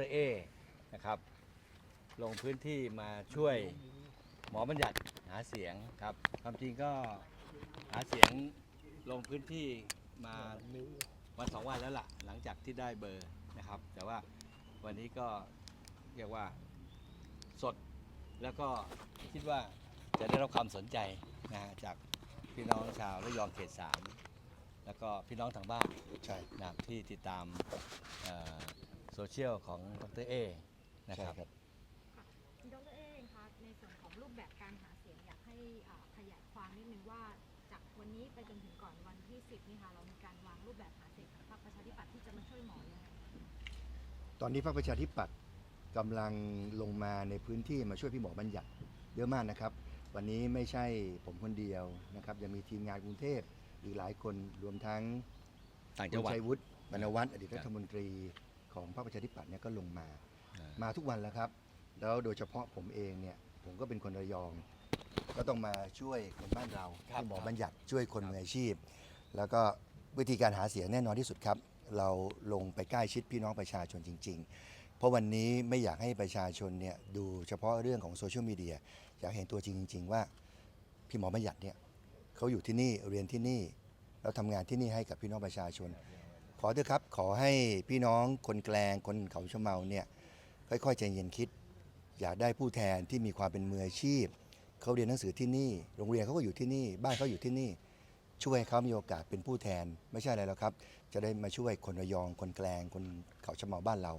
รเอนะครับ ลงพื้นที่มาช่วยหมอบัญญัติหาเสียงครับความจริงก็หาเสียงลงพื้นที่มาวันสองวันแล้วล่ะ หลังจากที่ได้เบอร์นะครับ แต่ว่าวันนี้ก็เรียกว่าสดแล้วก็คิดว่าจะได้รับความสนใจนะฮะจากพี่น้องชาวระยองเขตสามแล้วก็พี่น้องทางบ้านใช่นะครับที่ติดตามเอ่อ โซเชียลของดรเอนะครับครับ ดรเอเองคะในส่วนของรูปแบบการหาเสียงอยากให้อ่าขยายความนิดนึงว่า จากวันนี้ไปจนถึงก่อนวันที่ 10นี่ค่ะเรามีการวางรูปแบบหาเสียงของพรรคประชาธิปัตย์ที่จะมาช่วยหมอยังไงตอนนี้พรรคประชาธิปัตย์กำลังลงมาในพื้นที่มาช่วยพี่หมอบัญญัติเยอะมากนะครับ วันนี้ไม่ใช่ผมคนเดียวนะครับยังมีทีมงานกรุงเทพอีกหลายคนรวมทั้งต่างคุจังณหวัดชัยวุฒิบรรณวัฒน์อดีตครับรัฐมนตรี ของพรรคประชาธิปัตย์เนี่ยก็ลงมาอ่ามาทุกวันแล้วครับ แล้วโดยเฉพาะผมเองเนี่ยผมก็เป็นคนระยอง ก็ต้องมาช่วยคนบ้านเราครับที่หมอครับบัญญัติช่วยคนครับมืออาชีพ แล้วก็วิธีการหาเสียงแน่นอนที่สุดครับ เราลงไปใกล้ชิดพี่น้องประชาชนจริง ๆ เพราะวันนี้ไม่อยากให้ประชาชนเนี่ยดูเฉพาะเรื่องของโซเชียลมีเดียอยากเห็นตัวจริงจริง ๆ ว่าพี่หมอบัญญัติเนี่ยเขาอยู่ที่นี่เรียนที่นี่แล้วทำงานที่นี่ให้กับพี่น้องประชาชน ขอเถอะครับ ขอให้พี่น้องคนแกลงคนเขาชะเมาเนี่ยค่อยๆใจเย็นคิด อยากได้ผู้แทนที่มีความเป็นมืออาชีพเขาเรียนหนังสือที่นี่ โรงเรียนเขาก็อยู่ที่นี่ บ้านเขาอยู่ที่นี่ ช่วยเขามีโอกาสเป็นผู้แทนไม่ใช่อะไรแล้วครับ จะได้มาช่วยคนระยองคนแกลงคนเขาชะเมาบ้านเรา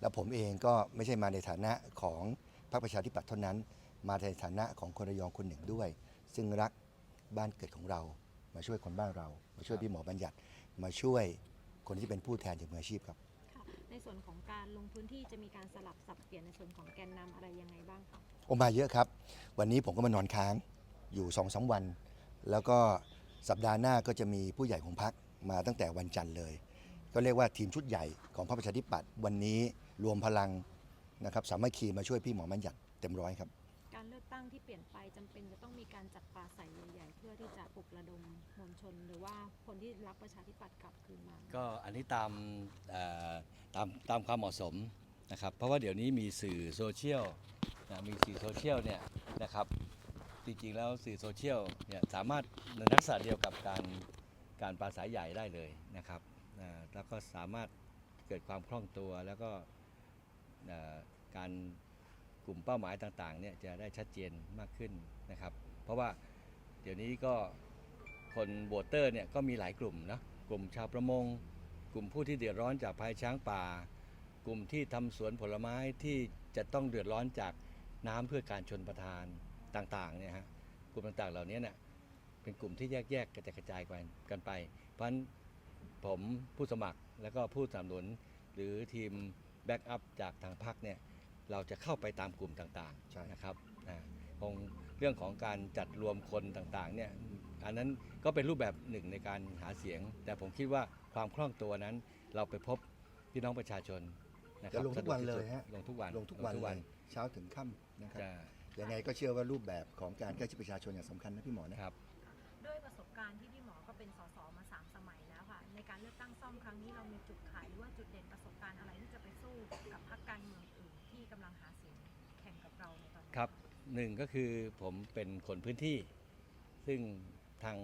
แล้วผมเองก็ไม่ใช่มาในฐานะของพรรคประชาธิปัตย์เท่านั้น มาในฐานะของคนระยองคนหนึ่งด้วย ซึ่งรักบ้านเกิดของเรา มาช่วยคนบ้านเรา มาช่วยพี่หมอบัญญัติมาช่วย คนที่เป็นผู้แทนจากมืออาชีพครับค่ะในส่วนของการลงพื้นที่จะมีการสลับสับเปลี่ยนในส่วนของแกนนำอะไรยังไงบ้างคะโอมาเยอะครับ วันนี้ผมก็มานอนค้างอยู่สองสามวัน แล้วก็สัปดาห์หน้าก็จะมีผู้ใหญ่ของพักมาตั้งแต่วันจันทร์เลย ก็เรียกว่าทีมชุดใหญ่ของพรรคประชาธิปัตย์วันนี้รวมพลังนะครับสามัคคีมาช่วยพี่หมอมันหยัดเต็มร้อยครับการเลือก ตั้งที่เปลี่ยนไปจำเป็นจะต้องมีการจัดปราศัยใหญ่ๆเพื่อที่จะปลุกระดมมวลชน หรือว่าคนที่รักประชาธิปัตย์กลับคืนมา ก็อันนี้ตามตามตามความเหมาะสมนะครับเพราะว่าเดี๋ยวนี้มีสื่อโซเชียลนะมีสื่อโซเชียลเนี่ยนะครับจริงๆแล้วสื่อโซเชียลเนี่ยสามารถในลักษณะเดียวกับการการปราศัยใหญ่ได้เลยนะครับแล้วก็สามารถเกิดความคล่องตัวแล้วก็การ ลุ่มเป้าหมายต่างๆเนี่ยจะได้ชัดเจนมากขึ้นนะครับ เพราะว่าเดี๋ยวนี้ก็คนโหวเตอร์เนี่ยก็มีหลายกลุ่มนะกลุ่มชาวประมง กลุ่มผู้ที่เดือดร้อนจากภัยช้างป่า กลุ่มที่ทำสวนผลไม้ที่จะต้องเดือดร้อนจากน้ำเพื่อการชนประทานต่างๆเนี่ยฮะกลุ่มต่างๆเหล่านี้เนี่ยเป็นกลุ่มที่แยกๆกระจายกระจายกันกันไป เพราะฉะนั้นผมผู้สมัครแล้วก็ผู้สนับสนุน หรือทีมแบ็กอัพจากทางพรรคเนี่ย เราจะเข้าไปตามกลุ่มต่างใช่ๆนะครับอ่าคงเรื่องของการจัดรวมคนต่างๆเนี่ยอันนั้นก็เป็นรูปแบบหนึ่งในการหาเสียง แต่ผมคิดว่าความคล่องตัวนั้น เราไปพบพี่น้องประชาชนนะครัจะลงทุกวันเลยฮะลงทุกวันลงทุกวันเลยเช้าถึงค่ำนะครับจะยังไงก็เชื่อว่ารูปแบบของการใกล้ชิดประชาชนอย่างสำคัญนะพี่หมอนะครับด้วยประสบการณ์ที่พี่หมอก็เป็นสสมาสามสมัยแล้วค่ะในการเลือกตั้งซ่อมครั้งนี้เรามีจุดขายหรือว่าจุดเด่นประสบการณ์อะไรที่จะไปสู้กับพรรคการเมืองอื่นที่ กำลังหาเสียงแข่งกับเราในตอนนี้ครับหนึ่งก็คือผมเป็นคนพื้นที่ ซึ่งทาง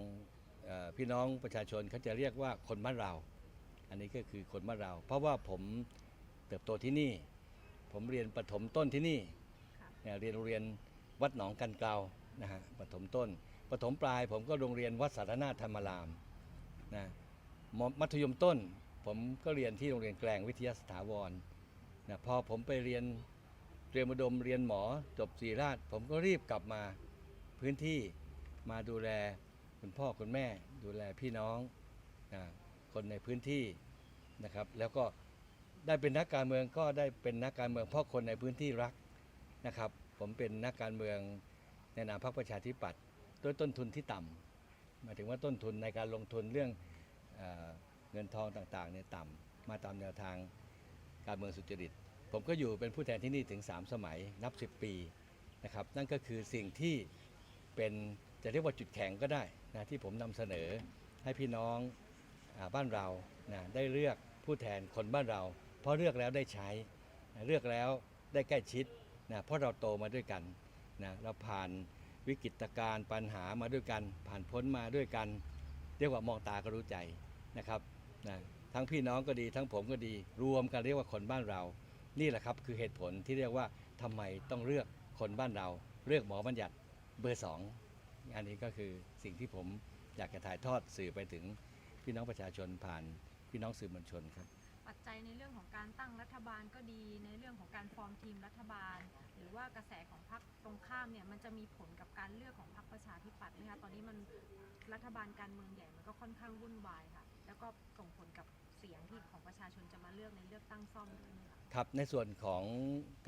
เอ่อพี่น้องประชาชนเขาจะเรียกว่าคนบ้านเรา อันนี้ก็คือคนบ้านเรา เพราะว่าผมเติบโตที่นี่ ผมเรียนประถมต้นที่นี่ ค่ะเนี่ยเรียนโรงเรียนวัดหนองกันเกลานะฮะประถมต้นประถมปลายผมก็โรงเรียนวัดสาธารณธรรมารามนะมมัธยมต้น ผมก็เรียนที่โรงเรียนแกลงวิทยาสถาวรนะพอผมไปเรียน เตรียมอุดมเรียนหมอจบศรีราช ผมก็รีบกลับมาพื้นที่มาดูแลคุณพ่อคุณแม่ ดูแลพี่น้องนะคนในพื้นที่นะครับ แล้วก็ได้เป็นนักการเมืองก็ได้เป็นนักการเมืองเพราะคนในพื้นที่รักนะครับ ผมเป็นนักการเมืองในนามพรรคประชาธิปัตย์ด้วยต้นทุนที่ต่ำหมายถึงว่าต้นทุนในการลงทุนเรื่องเอเงินทองต่างๆเนี่ยต่ำมาตามแนวทางการเมืองสุจริต ผมก็อยู่เป็นผู้แทนที่นี่ถึง 3 สมัยนับ 10 ปีนะครับนั่นก็คือสิ่งที่เป็นจะเรียกว่าจุดแข็งก็ได้นะที่ผมนำเสนอให้พี่น้องอบ้านเรานะได้เลือกผู้แทนคนบ้านเรา เพราะเลือกแล้วได้ใช้นะเลือกแล้วได้ใกล้ชิดนะเพราะเราโตมาด้วยกันนะเราผ่านวิกฤตการณ์ปัญหามาด้วยกัน ผ่านพ้นมาด้วยกัน เรียกว่ามองตาก็รู้ใจนะครับนะทั้งพี่น้องก็ดีทั้งผมก็ดีรวมกันเรียกว่าคนบ้านเรา นี่แหละครับคือเหตุผลที่เรียกว่าทำไมต้องเลือกคนบ้านเรา เลือกหมอบัญญัติเบอร์สองอันนี้ก็คือสิ่งที่ผมอยากจะถ่ายทอดสื่อไปถึงพี่น้องประชาชนผ่านพี่น้องสื่อมวลชนครับปัจจัยในเรื่องของการตั้งรัฐบาลก็ดีในเรื่องของการฟอร์มทีมรัฐบาล หรือว่ากระแสของพรรคตรงข้ามเนี่ยมันจะมีผลกับการเลือกของพรรคประชาธิปัตย์ไหมคะตอนนี้มันรัฐบาลการเมืองใหญ่มันก็ค่อนข้างวุ่นวายค่ะ แล้วก็ส่งผลกับ เสียงที่ของประชาชนจะมาเลือกในเลือกตั้งซ่อมด้วยไหมคะครับในส่วนของ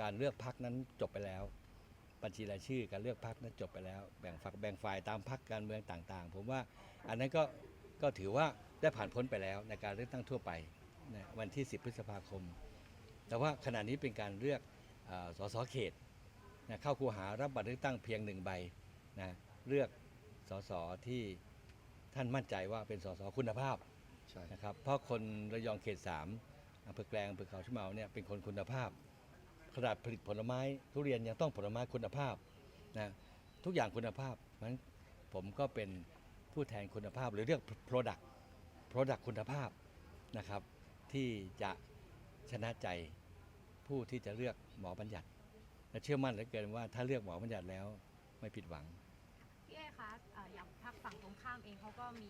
การเลือกพักนั้นจบไปแล้ว บัญชีรายชื่อการเลือกพักนั้นจบไปแล้ว แบ่งฝักแบ่งฝ่ายตามพักการเมืองต่างๆ ผมว่าอันนั้นก็ก็ถือว่าได้ผ่านพ้นไปแล้วในการเลือกตั้งทั่วไปนะวันที่ 10 พฤษภาคม แต่ว่าขณะนี้เป็นการเลือกเออสสเขตนะเข้าคูหารับบัตรเลือกตั้งเพียงหนึ่งใบนะเลือกสสที่ท่านมั่นใจว่าเป็นสสคุณภาพ ใช่ นะครับเพราะคนระยองเขตสามอำเภอแกลงอำเภอเขาชะเมาเนี่ยเป็นคนคุณภาพขนาดผลิตผลไม้ทุเรียนยังต้องผลไม้คุณภาพนะทุกอย่างคุณภาพมันผมก็เป็นผู้แทนคุณภาพหรือเรียก Product Product คุณภาพนะครับที่จะชนะใจผู้ที่จะเลือกหมอบัญญัติและเชื่อมั่นเหลือเกินว่าถ้าเลือกหมอบัญญัติแล้วไม่ผิดหวัง พี่เอคะ ฝั่งตรงข้ามเองเขาก็มี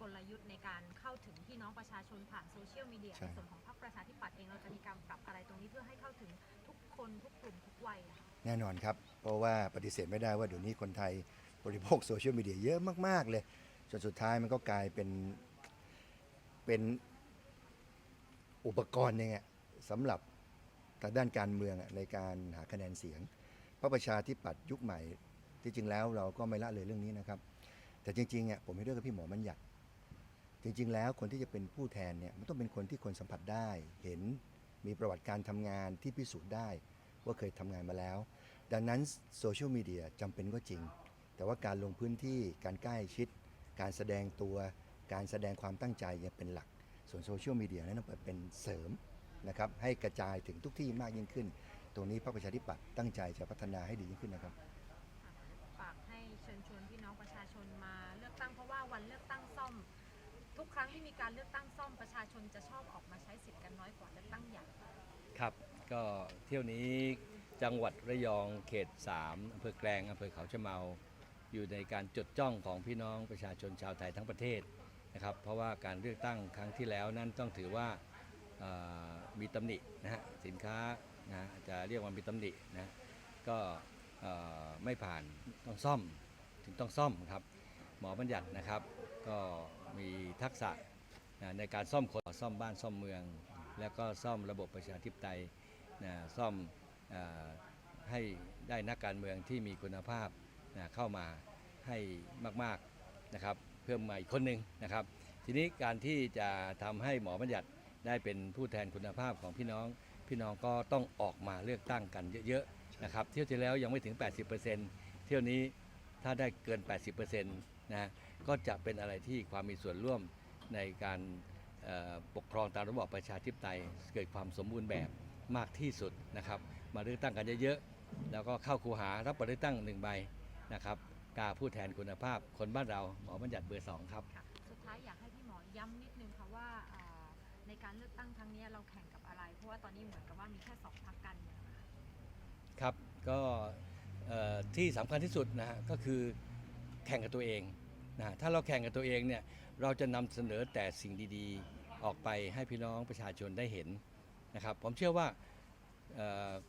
กลยุทธ์ในการเข้าถึงพี่น้องประชาชนผ่านโซเชียลมีเดียใช่ ในส่วนของพรรคประชาธิปัตย์เองเราจะมีการปรับอะไรตรงนี้เพื่อให้เข้าถึงทุกคนทุกกลุ่มทุกวัยอะค่ะแน่นอนครับ เพราะว่าปฏิเสธไม่ได้ว่าเดี๋ยวนี้คนไทยบริโภคโซเชียลมีเดียเยอะมาก ๆ เลย จนสุดท้ายมันก็กลายเป็น เป็นอุปกรณ์หนึงอะสำหรับทางด้านการเมืองอะในการหาคะแนนเสียง เพราะประชาธิปัตย์ยุคใหม่ ที่จริงแล้วเราก็ไม่ละเลยเรื่องนี้นะครับ แต่จริงๆอะผมไม่เลือกกับพี่หมอมันหยัดจริง ๆ แล้วคนที่จะเป็นผู้แทนเนี่ยมันต้องเป็นคนที่คนสัมผัสได้ เห็นมีประวัติการทำงานที่พิสูจน์ได้ว่าเคยทำงานมาแล้ว ดังนั้นโซเชียลมีเดียจำเป็นก็จริง แต่ว่าการลงพื้นที่การใกล้ชิด การแสดงตัว การแสดงความตั้งใจยังเป็นหลัก ส่วนโซเชียลมีเดียนั้นต้องเป็นเสริมนะครับให้กระจายถึงทุกที่มากยิ่งขึ้น ตรงนี้พรรคประชาธิปัตย์ตั้งใจจะพัฒนาให้ดียิ่งขึ้นนะครับ รั้งที่มีการเลือกตั้งซ่อมประชาชนจะชอบออกมาใช้สิทธิ์กันน้อยกว่าเลือกตั้งใหญ่ครับก็เที่ยวนี้จังหวัดระยองเขต 3อำเภอแกลงอำเภอเขาชะเมา อยู่ในการจดจ้องของพี่น้องประชาชนชาวไทยทั้งประเทศนะครับ เพราะว่าการเลือกตั้งครั้งที่แล้วนั้นต้องถือว่ามีตำหนินะฮะสินค้านะฮะจะเรียกว่ามีตำหนินะก็ไม่ผ่านต้องซ่อมถึงต้องซ่อมครับ หมอบัญญัตินะครับ ก็ มีทักษะนะในการซ่อมคนซ่อมบ้านซ่อมเมือง แล้วก็ซ่อมระบบประชาธิปไตยนะซ่อมอให้ได้นักการเมืองที่มีคุณภาพนะเข้ามาให้มากๆนะครับเพิ่มมาอีกคนหนึ่งนะครับ ทีนี้การที่จะทำให้หมอบัญญัติได้เป็นผู้แทนคุณภาพของพี่น้อง พี่น้องก็ต้องออกมาเลือกตั้งกันเยอะๆนะครับเที่ยวที่แล้วยังไม่ถึง 80%เที่ยวนี้ถ้าได้เกิน 80% นะก็จะเป็นอะไรที่ความมีส่วนร่วมในการเอ่อปกครองตามระบอบประชาธิปไตยเกิดความสมบูรณ์แบบมากที่สุดนะครับ มาเลือกตั้งกันเยอะๆแล้วก็เข้าคูหารับบัตรเลือกตั้งหนึ่งใบนะครับกาผู้แทนคุณภาพคนบ้านเราหมอบัญญัติเบอร์สองครับค่ะสุดท้ายอยากให้พี่หมอย้ำนิดนึงค่ะว่าอ่าในการเลือกตั้งครั้งนี้เราแข่งกับอะไร เพราะว่าตอนนี้เหมือนกับว่ามีแค่สองพรรคการเมืองนะคะครับก็เอ่อที่สำคัญที่สุดนะฮะก็คือ แข่งกับตัวเองนะถ้าเราแข่งกับตัวเองเนี่ยเราจะนำเสนอแต่สิ่งดีๆ ออกไปให้พี่น้องประชาชนได้เห็นนะครับ ผมเชื่อว่า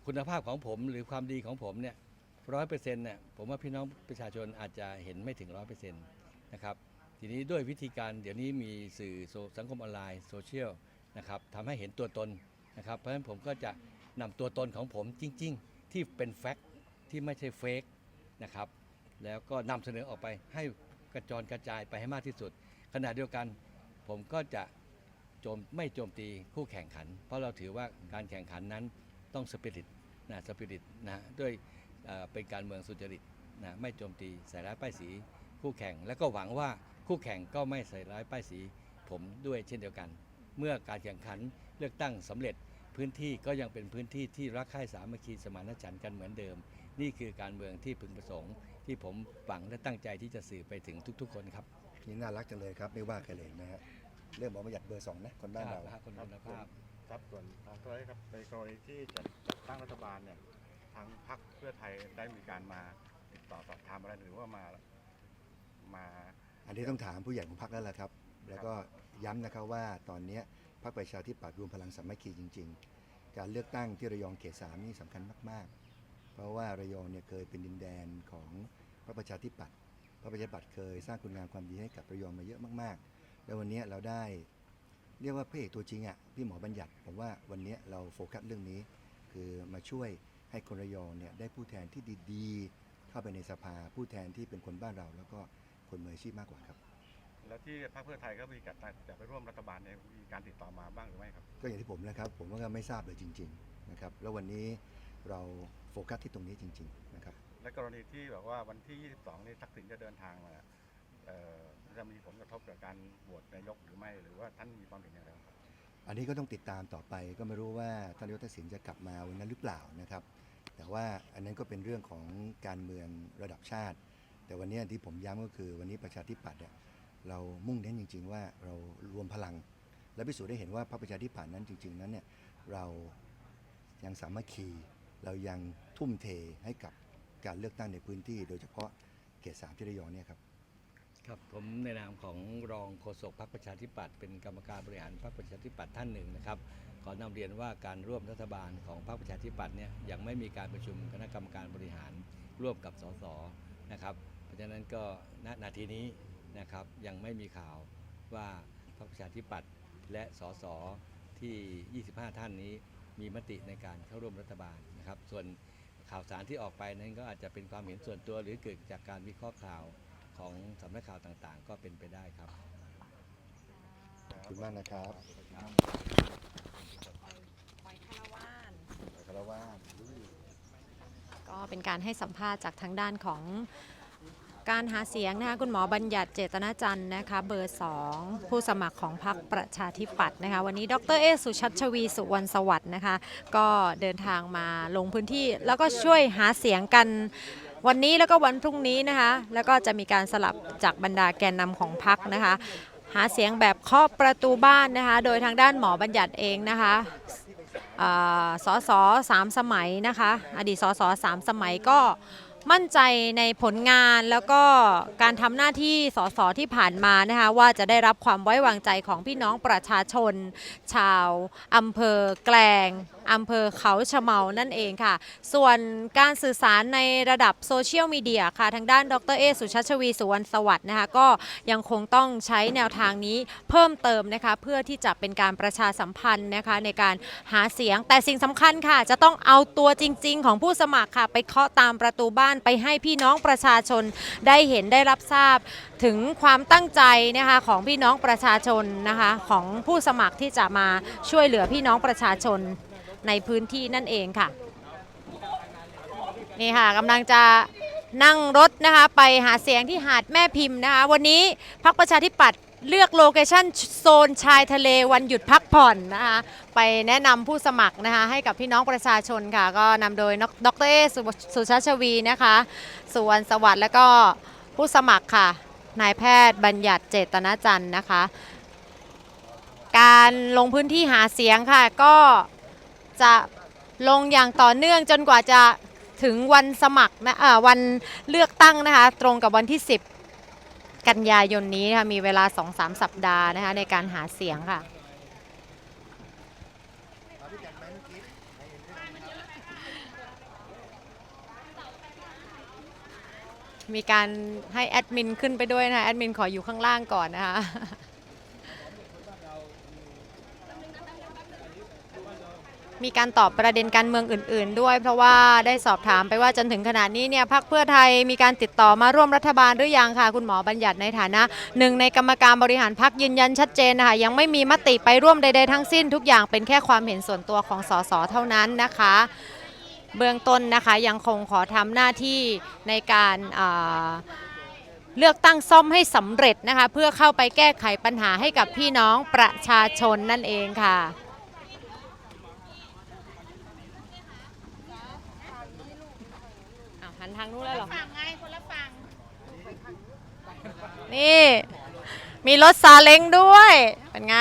คุณภาพของผมหรือความดีของผมเนี่ยร้อยเปอร์เซ็นต์เนี่ยผมว่าพี่น้องประชาชนอาจจะเห็นไม่ถึงร้อยเปอร์เซ็นต์นะครับทีนี้ด้วยวิธีการเดี๋ยวนี้มีสื่อสังคมออนไลน์โซเชียลนะครับทำให้เห็นตัวตนนะครับ เพราะฉะนั้นผมก็จะนำตัวตนของผมจริง ๆ ที่เป็นแฟกต์ที่ไม่ใช่เฟกนะครับ แล้วก็นำเสนอออกไปให้กระจรกระจายไปให้มากที่สุด ขณะเดียวกันผมก็จะโจมไม่โจมตีคู่แข่งขัน เพราะเราถือว่าการแข่งขันนั้นต้องสปิริตนะสปิริตนะด้วยเป็นการเมืองสุจริตนะไม่โจมตีใส่ร้ายป้ายสีคู่แข่ง แล้วก็หวังว่าคู่แข่งก็ไม่ใส่ร้ายป้ายสี ผมด้วยเช่นเดียวกัน เมื่อการแข่งขันเลือกตั้งสำเร็จพื้นที่ก็ยังเป็นพื้นที่ที่รักใคร่สามัคคีสมานฉันท์กันเหมือนเดิม นี่คือการเมืองที่พึงประสงค์ ที่ผมฝังและตั้งใจที่จะสื่อไปถึงทุก ๆ คนครับ นี่น่ารักจังเลยครับไม่ว่าใครเลยนะฮะเรื่องหมอประหยัดเบอร์สองนะคนบ้านเราครับคนคุณภาพครับส่วนทางตัวครับในกรณีที่จะจัดตั้งรัฐบาลเนี่ยทางพรรคเพื่อไทยได้มีการมาติดต่อสอบถามอะไรหรือว่ามามาอันนี้ต้องถามผู้ใหญ่ของพรรคแล้วล่ะครับ แล้วก็ย้ำนะครับว่าตอนเนี้ยพรรคประชาธิปัตย์รวมพลังสามัคคีจริง ๆ การเลือกตั้งที่ระยองเขตสามนี่สำคัญมากๆ เพราะว่าระยองเนี่ยเคยเป็นดินแดนของพรรคประชาธิปัตย์พรรคประชาธิปัตย์เคยสร้างคุณงามความดีให้กับระยองมาเยอะมากๆ แล้ววันเนี้ยเราได้เรียกว่าพระเอกตัวจริงอะพี่หมอบัญญัติผมว่าวันเนี้ยเราโฟกัสเรื่องนี้ คือมาช่วยให้คนระยองเนี่ยได้ผู้แทนที่ดีๆ เข้าไปในสภาผู้แทนที่เป็นคนบ้านเรา แล้วก็คนมืออาชีพมากกว่าครับ แล้วที่พรรคเพื่อไทยก็มีการจะไปร่วมรัฐบาลเนี่ยมีการติดต่อมาบ้างหรือไม่ครับ ก็อย่างที่ผมนะครับผมก็ไม่ทราบเลยจริง ๆนะครับ แล้ววันนี้เรา โฟกัสที่ตรงนี้จริงๆนะครับและกรณีที่แบบว่าวันที่ 22 นี่ทักษิณจะเดินทางมาเอ่อจะมีผลกระทบกับการโหวตนายกหรือไม่ หรือว่าท่านมีความเห็นอย่างไรบ้างครับอันนี้ก็ต้องติดตามต่อไปก็ไม่รู้ว่าท่านนายกทักษิณจะกลับมาวันนั้นหรือเปล่านะครับ แต่ว่าอันนั้นก็เป็นเรื่องของการเมืองระดับชาติ แต่วันนี้ที่ผมย้ำก็คือวันนี้ประชาธิปัตย์เนี่ยเรามุ่งเน้นจริง ๆ ว่าเรารวมพลัง และพิสูจน์ได้เห็นว่าพรรคประชาธิปัตย์นั้นจริง ๆ นั้นเนี่ยเรายังสามัคคีเรายัง ทุ่มเทให้กับการเลือกตั้งในพื้นที่ โดยเฉพาะเขตสามที่ระยองเนี่ยครับครับผมในนามของรองโฆษกพรรคประชาธิปัตย์เป็นกรรมการบริหารพรรคประชาธิปัตย์ท่านหนึ่งนะครับขอนำเรียนว่าการร่วมรัฐบาลของพรรคประชาธิปัตย์เนี่ยยังไม่มีการประชุมคณะกรรมการบริหารร่วมกับสสนะครับเพราะฉะนั้นก็ณนาทีนี้นะครับยังไม่มีข่าวว่าพรรคประชาธิปัตย์และสสที่ 25 ท่านนี้มีมติในการเข้าร่วมรัฐบาลนะครับ ส่วน ข่าวสารที่ออกไปนั้นก็อาจจะเป็นความเห็นส่วนตัว หรือเกิดจากการวิเคราะห์ข่าวของสำนักข่าวต่างๆ ก็เป็นไปได้ครับ ขอบคุณมากนะครับปล่อยคารวานคารวะก็เป็นการให้สัมภาษณ์จากทางด้านของ การหาเสียงนะคะคุณหมอบัญญัติเจตนาจันทร์นะคะเบอร์ 2 ผู้สมัครของพรรคประชาธิปัตย์นะคะวันนี้ดรเอสุชัชวีสุวรรณสวัสดิ์นะคะก็เดินทางมาลงพื้นที่ แล้วก็ช่วยหาเสียงกันวันนี้แล้วก็วันพรุ่งนี้นะคะแล้วก็จะมีการสลับจากบรรดาแกนนำของพรรคนะคะหาเสียงแบบเคาะประตูบ้านนะคะโดยทางด้านหมอบัญญัติเองนะคะสอสสสามสมัยนะคะอดีตสอสอสามสมัยก็ มั่นใจในผลงานแล้วก็การทำหน้าที่สสที่ผ่านมานะคะว่าจะได้รับความไว้วางใจของพี่น้องประชาชน ชาวอำเภอแกลงอำเภอเขาชะเมานั่นเองค่ะ ส่วนการสื่อสารในระดับโซเชียลมีเดียค่ะ ทางด้านดรเอสุชัชวีสุวรรณสวัสดิ์นะคะก็ยังคงต้องใช้แนวทางนี้เพิ่มเติมนะคะเพื่อที่จะเป็นการประชาสัมพันธ์นะคะในการหาเสียงแต่สิ่งสำคัญค่ะ จะต้องเอาตัวจริง ๆ ของผู้สมัครค่ะ ไปเคาะตามประตูบ้านไปให้พี่น้องประชาชนได้เห็นได้รับทราบ ถึงความตั้งใจนะคะของพี่น้องประชาชนนะคะของผู้สมัครที่จะมาช่วยเหลือพี่น้องประชาชน ในพื้นที่นั่นเองค่ะ นี่ค่ะกำลังจะนั่งรถนะคะไปหาเสียงที่หาดแม่พิมพ์นะคะ วันนี้พักประชาธิปัตย์เลือกโลเคชั่นโซนชายทะเลวันหยุดพักผ่อนนะคะไปแนะนำผู้สมัครนะคะให้กับพี่น้องประชาชนค่ะ ก็นำโดยดรเอสุสุชาชวีนะคะสุวรรณสวัสดิ์และก็ผู้สมัครค่ะนายแพทย์บัญญัติเจตนาจันทร์นะคะ การลงพื้นที่หาเสียงค่ะก็ จะลงอย่างต่อเนื่องจนกว่าจะถึงวันสมัครนะเอ่อวันเลือกตั้งนะคะตรงกับวันที่ 10 กันยายนนี้นะคะมีเวลา 2-3 สัปดาห์นะคะในการหาเสียงค่ะมีการให้แอดมินขึ้นไปด้วยนะคะแอดมินขออยู่ข้างล่างก่อนนะคะ มีการตอบประเด็นการเมืองอื่น ๆ ด้วย เพราะว่าได้สอบถามไปว่าจนถึงขณะนี้เนี่ยพรรคเพื่อไทยมีการติดต่อมาร่วมรัฐบาลหรือยังค่ะ คุณหมอบัญญัติในฐานะหนึ่งในกรรมการบริหารพรรคยืนยันชัดเจนนะคะยังไม่มีมติไปร่วมใดๆทั้งสิ้น ทุกอย่างเป็นแค่ความเห็นส่วนตัวของสสเท่านั้นนะคะเบื้องต้นนะคะยังคงขอทำหน้าที่ในการเลือกตั้งซ่อมให้สำเร็จนะคะ เพื่อเข้าไปแก้ไขปัญหาให้กับพี่น้องประชาชนนั่นเองค่ะ หันทางนู้นแล้วเหรอ ฝั่งไงคนละฝั่งนี่ มีรถซาเล้งด้วย เป็นไง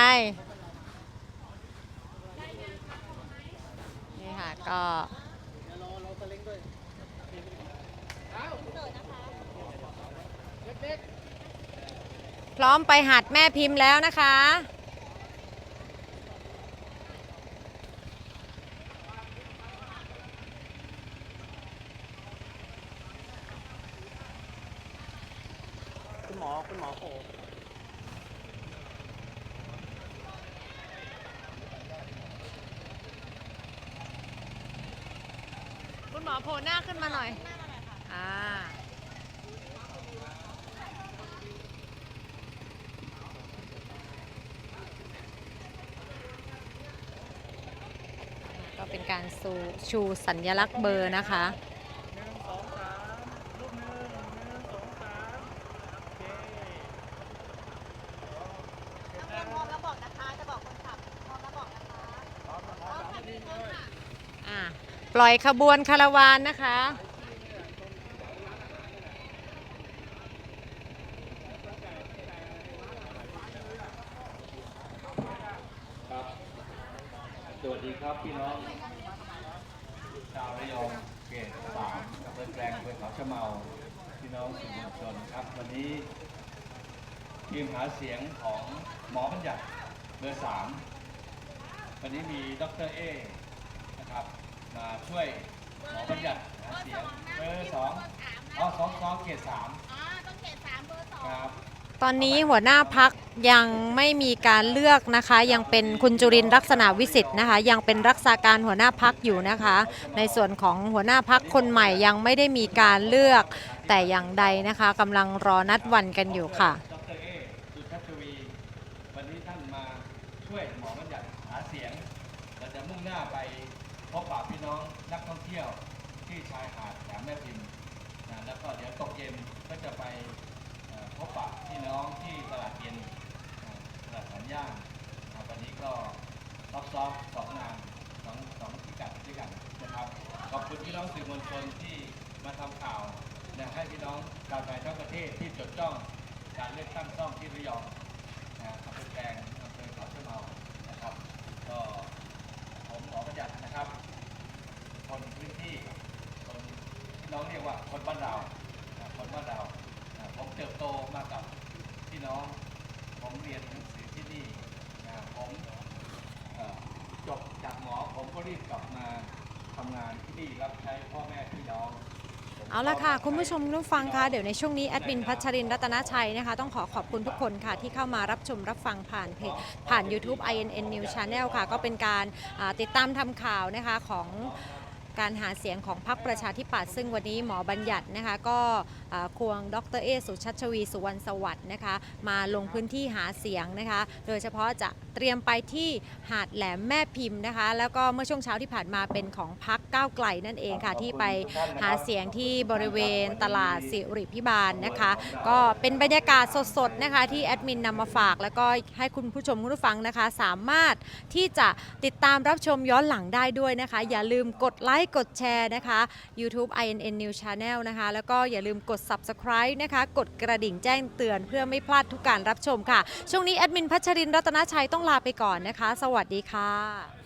นี่ค่ะก็พร้อมไปหัดแม่พิมพ์แล้วนะคะ คุณหมอคุณหมอโผคุณหมอโผล่หน้าขึ้นมาหน่อย อ่า ก็เป็นการชูชูสัญลักษณ์เบอร์นะคะ หนึ่งสองสามรูปหนึ่งหนึ่งสองสามโอเค มองแล้วบอกนะคะ จะบอกคนขับมองแล้วบอกนะคะ อ่า ปล่อยขบวนคาราวานนะคะสวัสดีครับพี่น้องชาวระยองเขตสามอำเภอแกลงอำเภอเขาชะเมา พี่น้องสื่อมวลชนครับ วันนี้ทีมหาเสียงของหมอบัญญัติเบอร์สามวันนี้มีดรเอนะครับ มาช่วยหมอบัญญัติหาเสียงเบอร์สองอ๋อสองสองเขตสามอ๋อต้องเขตสามเบอร์สองครับ ตอนนี้หัวหน้าพักยังไม่มีการเลือกนะคะ ยังเป็นคุณจุรินทร์ลักษณะวิสิทธิ์นะคะ ยังเป็นรักษาการหัวหน้าพักอยู่นะคะ ในส่วนของหัวหน้าพักคนใหม่ยังไม่ได้มีการเลือกแต่อย่างใดนะคะกำลังรอนัดวันกันอยู่ค่ะ ดรเอสุชัชวี วันนี้ท่านมาช่วยหมอบัญญัติหาเสียง เราจะมุ่งหน้าไปพบปะพี่น้องนัก ที่ชายหาดแหลมแม่พิมพ์นะแล้วก็เดี๋ยวตกเย็นก็จะไปพบปะพี่น้องที่ตลาดเย็นตลาดสัญญาณนะวันนี้ก็รอบซ้อมสองงานสองสองพิกัดด้วยกันนะครับ ขอบคุณพี่น้องสื่อมวลชนที่มาทำข่าวนะให้พี่น้องชาวไทยทั้งประเทศที่จดจ้องการเลือกตั้งซ่อมที่ระยองนะอำเภอแกลงอำเภอเขาชะเมานะครับ ก็ผมขอประหยัดนะครับ คนพื้นที่คน ที่น้องเรียกว่าคนบ้านเราคนบ้านเราผมเติบโตมากับพี่น้อง ผมเรียนหนังสือที่นี่ผมจบจากหมอผมก็รีบกลับมาทำงานที่นี่รับใช้พ่อแม่พี่น้องเอาละค่ะ คุณผู้ชมผู้ฟังคะเดี๋ยวในช่วงนี้แอดมินพัชรินรัตนชัยนะคะ ต้องขอขอบคุณทุกคนค่ะที่เข้ามารับชมรับฟังผ่านเพจผ่าน YouTube INN News Channel ค่ะ ก็เป็นการติดตามทำข่าวนะคะของ การหาเสียงของพรรคประชาธิปัตย์ซึ่งวันนี้หมอบัญญัตินะคะก็ ควงดรเอสุชัชวี สุวรรณสวัสดิ์นะคะ มาลงพื้นที่หาเสียงนะคะ โดยเฉพาะจะเตรียมไปที่หาดแหลมแม่พิมพ์นะคะ แล้วก็เมื่อช่วงเช้าที่ผ่านมาเป็นของพักก้าวไกลนั่นเองค่ะ ที่ไปหาเสียงที่บริเวณตลาดสิริพิบาลนะคะ ก็เป็นบรรยากาศสดๆนะคะที่แอดมินนำมาฝาก แล้วก็ให้คุณผู้ชมคุณผู้ฟังนะคะ สามารถที่จะติดตามรับชมย้อนหลังได้ด้วยนะคะ อย่าลืมกดไลค์กดแชร์นะคะ YouTube INN News Channel นะคะ แล้วก็อย่าลืมกด Subscribe นะคะ กดกระดิ่งแจ้งเตือนเพื่อไม่พลาดทุกการรับชมค่ะ ช่วงนี้แอดมินพัชรินร์รัตนชัยต้องลาไปก่อนนะคะ สวัสดีค่ะ